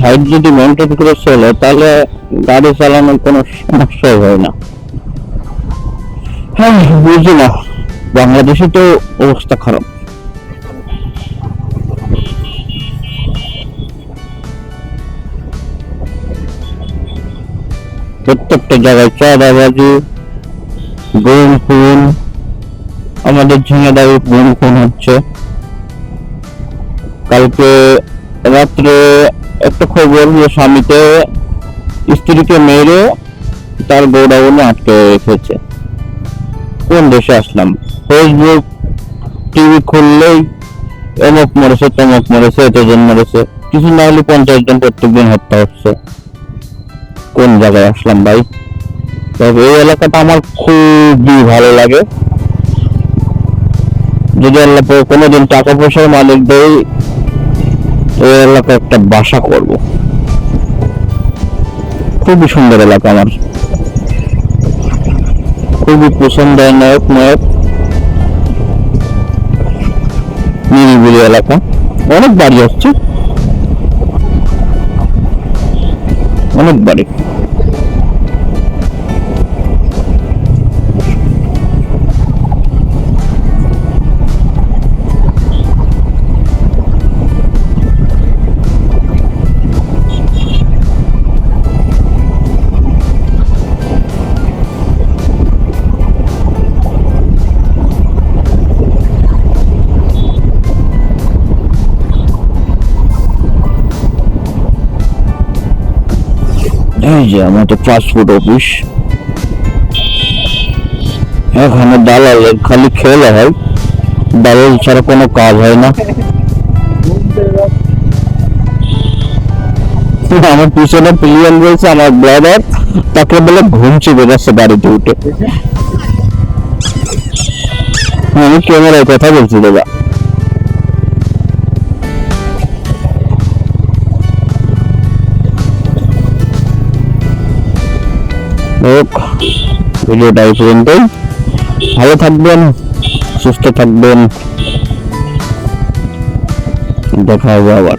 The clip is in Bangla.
সাইড যদি মেনটেন করে চলে, তাহলে গাড়ি চালানোর কোনো সমস্যাই হয় না। হ্যাঁ বুঝি না। বাংলাদেশে তো অবস্থা খারাপ। প্রত্যেকটা জায়গায় চাঁদাবাজি গুম খুন, আমাদের ঝিঙে দাবি গুম খুন হচ্ছে। কালকে রাত্রে একটা খবর যে স্বামীতে স্ত্রীকে মেরে তার গোডাউনে আটকে রেখেছে। কোন দেশে আসলাম? ফেসবুক টিভি খুললেই অমুক মরেছে, তমুক মরেছে, এতজন মরেছে। কিছু না হলে পঞ্চাশ জন প্রত্যেকদিন হত্যা হচ্ছে। কোন জায়গায় আসলাম ভাই? তবে এই এলাকাটা আমার খুবই ভালো লাগে। যদি আল্লাহ কোনোদিন টাকা পয়সার মালিক দেয় এই এলাকায় একটা বাসা করব। খুবই সুন্দর এলাকা আমার। খুবই পছন্দের নায়ক নায়ক নিরিবিলি এলাকা। অনেক বাড়ি আসছে। অনেক বাড়ি। এই যে আমাদের ফাস্টফুড অফিস এখানে দালালের খালি খেলে হয়। দালাল ছাড়া কোনো কাজ হয় না। আমার পিছনে প্লেয়ার রয়েছে, আমার ব্রাদার তাকে বলে ঘুম চেপে যাচ্ছে বাড়িতে উঠে। আমি ক্যামেরায় কথা বলছি দাদা। ভিডিওটা এই পর্যন্তই। ভালো থাকবেন সুস্থ থাকবেন। দেখা হবে আবার।